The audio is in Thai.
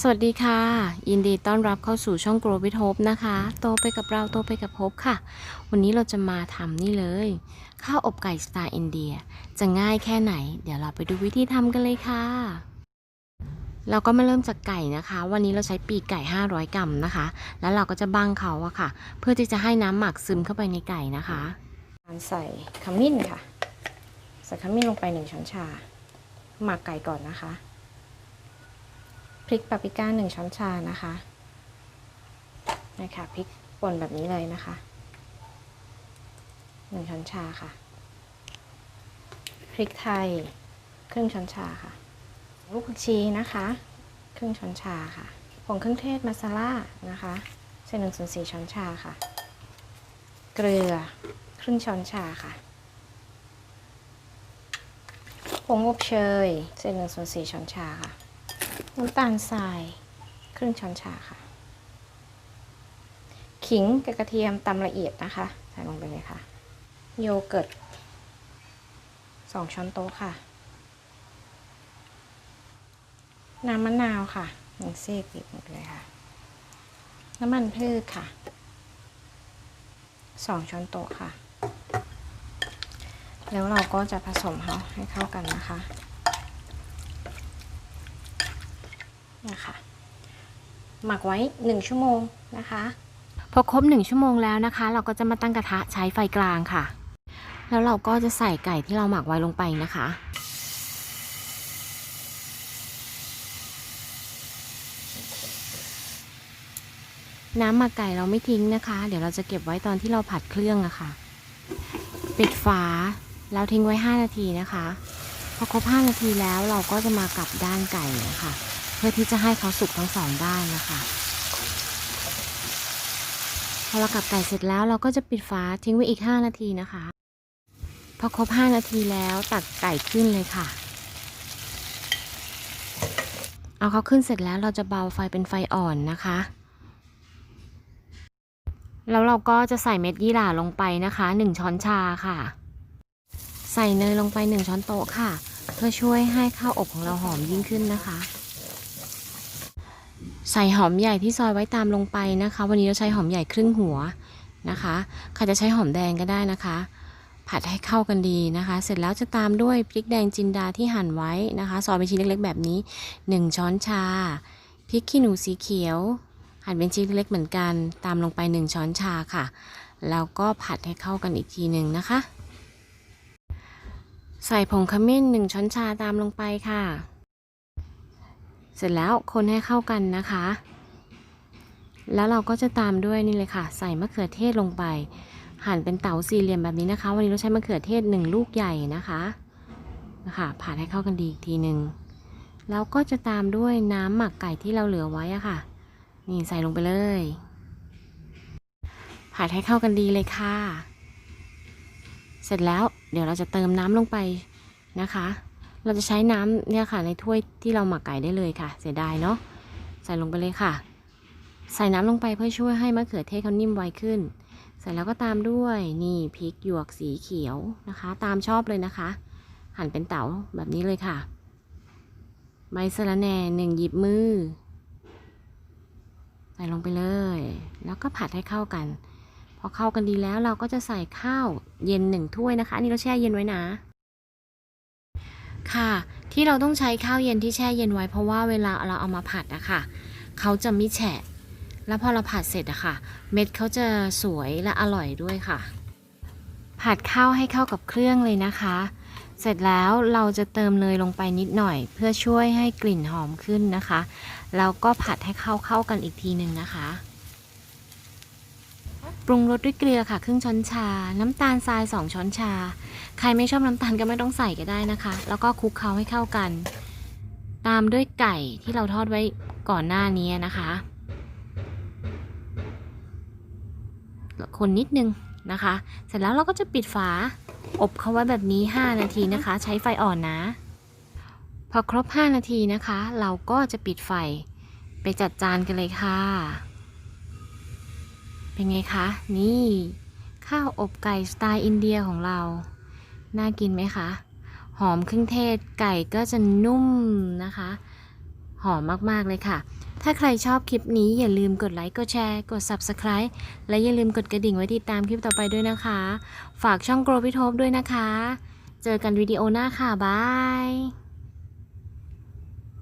สวัสดีค่ะ ยินดีต้อนรับเข้าสู่ช่อง Grow with Hope นะคะ โตไปกับเราโตไปกับ Hope ค่ะ วันนี้เราจะมาทำนี่เลย ข้าวอบไก่สไตล์อินเดีย จะง่ายแค่ไหน เดี๋ยวเราไปดูวิธีทำกันเลยค่ะ เราก็มาเริ่มจากไก่นะคะ วันนี้เราใช้ปีกไก่ 500 กรัมนะคะ แล้วเราก็จะบังเขาอะค่ะ เพื่อที่จะให้น้ำหมักซึมเข้าไปในไก่นะคะการใส่ขมิ้นค่ะ ใส่ขมิ้นลงไปหนึ่งช้อนชา หมักไก่ก่อนนะคะ พริกปาปริก้าหนึ่งช้อนชานะคะนะคะพริกป่นแบบนี้เลยนะคะหนึ่งช้อนชาค่ะ พริกไทยครึ่งช้อนชาค่ะ ลูกผักชีนะคะ ครึ่งช้อนชาค่ะผงเครื่องเทศมาซาล่านะคะใส่หนึ่งส่วนสี่ช้อนชาค่ะ เกลือครึ่งช้อนชาค่ะผงอบเชยใส่หนึ่งส่วนสี่ช้อนชาค่ะ น้ำตาลทรายครึ่งช้อนชาค่ะ ขิงกับกระเทียมตำละเอียดนะคะ ใส่ลงไปเลยค่ะ โยเกิร์ตสองช้อนโต๊ะค่ะ น้ำมะนาวค่ะหนึ่งซีกบีบหมดเลยค่ะ น้ำมันพืชค่ะสองช้อนโต๊ะค่ะ แล้วเราก็จะผสมเขาให้เข้ากันนะคะ นะคะ หมักไว้ 1 ชั่วโมงนะคะ พอครบ 1 ชั่วโมงแล้วนะคะ เราก็จะมาตั้งกระทะใช้ไฟกลางค่ะ แล้วเราก็จะใส่ไก่ที่เราหมักไว้ลงไปนะคะน้ำหมักไก่เราไม่ทิ้งนะคะ เดี๋ยวเราจะเก็บไว้ตอนที่เราผัดเครื่องอะค่ะ ปิดฝาแล้วทิ้งไว้ 5 นาทีนะคะ พอครบ 5 นาทีแล้วเราก็จะมากลับด้านไก่นะคะ พื่อที่จะให้เขาสุกทั้งสองด้านนะคะพอเรากลับไก่เสร็จแล้วเราก็จะปิดฝาทิ้งไว้อีก 5 นาทีนะคะ พอครบ 5 นาทีแล้วตักไก่ขึ้นเลยค่ะ เอาเขาขึ้นเสร็จแล้วเราจะเบาไฟเป็นไฟอ่อนนะคะ แล้วเราก็จะใส่เม็ดยี่หร่าลงไปนะคะ 1 ช้อนชาค่ะ ใส่เนยลงไป 1 ช้อนโต๊ะค่ะ เพื่อช่วยให้ข้าวอบของเราหอมยิ่งขึ้นนะคะ ใส่หอมใหญ่ที่ซอยไว้ตามลงไปนะคะ วันนี้เราใช้หอมใหญ่ครึ่งหัวนะคะใครจะใช้หอมแดงก็ได้นะคะ ผัดให้เข้ากันดีนะคะ เสร็จแล้วจะตามด้วยพริกแดงจินดาที่หั่นไว้นะคะซอยเป็นชิ้นเล็กๆ แบบนี้ 1 ช้อนชาพริกขี้หนูสีเขียว หั่นเป็นชิ้นเล็กเหมือนกัน ตามลงไป 1 ช้อนชาค่ะแล้วก็ผัดให้เข้ากันอีกทีหนึ่งนะคะ ใส่ผงขมิ้น 1 ช้อนชาตามลงไปค่ะ เสร็จแล้วคนให้เข้ากันนะคะ แล้วเราก็จะตามด้วยนี่เลยค่ะ ใส่มะเขือเทศลงไป หั่นเป็นเต๋าสี่เหลี่ยมแบบนี้นะคะ วันนี้เราใช้มะเขือเทศหนึ่งลูกใหญ่นะคะนะคะผัดให้เข้ากันดีอีกทีหนึ่งแล้วก็จะตามด้วยน้ำหมักไก่ที่เราเหลือไว้อะค่ะ นี่ใส่ลงไปเลย ผัดให้เข้ากันดีเลยค่ะ เสร็จแล้วเดี๋ยวเราจะเติมน้ำลงไปนะคะ เราจะใช้น้ำเนี่ยค่ะในถ้วยที่เราหมักไก่ได้เลยค่ะ เสียดายเนาะใส่ลงไปเลยค่ะ ใส่น้ำลงไปเพื่อช่วยให้มะเขือเทศเขานิ่มไวขึ้นเสร็จแล้วก็ตามด้วยนี่พริกหยวกสีเขียวนะคะ ตามชอบเลยนะคะ หั่นเป็นเต๋าแบบนี้เลยค่ะ ใบสะระแหน่หนึ่งหยิบมือ ใส่ลงไปเลย แล้วก็ผัดให้เข้ากันพอเข้ากันดีแล้วเราก็จะใส่ข้าวเย็นหนึ่งถ้วยนะคะอันนี่เราแช่เย็นไว้นะ ค่ะ ที่เราต้องใช้ข้าวเย็นที่แช่เย็นไว้เพราะว่าเวลาเราเอามาผัดอะค่ะเขาจะไม่แฉะ แล้วพอเราผัดเสร็จอะค่ะ เม็ดเขาจะสวยและอร่อยด้วยค่ะ ผัดข้าวให้เข้ากับเครื่องเลยนะคะ เสร็จแล้วเราจะเติมเนยลงไปนิดหน่อย เพื่อช่วยให้กลิ่นหอมขึ้นนะคะ แล้วก็ผัดให้เข้าเข้ากันอีกทีหนึ่งนะคะ ปรุงรสด้วยเกลือค่ะ ครึ่งช้อนชา น้ำตาลทราย 2 ช้อนชา ใครไม่ชอบน้ำตาลก็ไม่ต้องใส่ก็ได้นะคะ แล้วก็คลุกเคล้าให้เข้ากัน ตามด้วยไก่ที่เราทอดไว้ก่อนหน้านี้นะคะคนนิดนึงนะคะ เสร็จแล้วเราก็จะปิดฝาอบเขาไว้แบบนี้ 5 นาทีนะคะ ใช้ไฟอ่อนนะ พอครบ 5 นาทีนะคะ เราก็จะปิดไฟไปจัดจานกันเลยค่ะ เป็นไงคะ นี่ ข้าวอบไก่สไตล์อินเดียของเรา น่ากินไหมคะ หอมเครื่องเทศไก่ก็จะนุ่มนะคะ หอมมาก ๆ เลยค่ะ ถ้าใครชอบคลิปนี้อย่าลืมกดไลค์กดแชร์กด Subscribe และอย่าลืมกดกระดิ่งไว้ติดตามคลิปต่อไปด้วยนะคะ ฝากช่อง Grow with Hope ด้วยนะคะ เจอกันวิดีโอหน้าค่ะบาย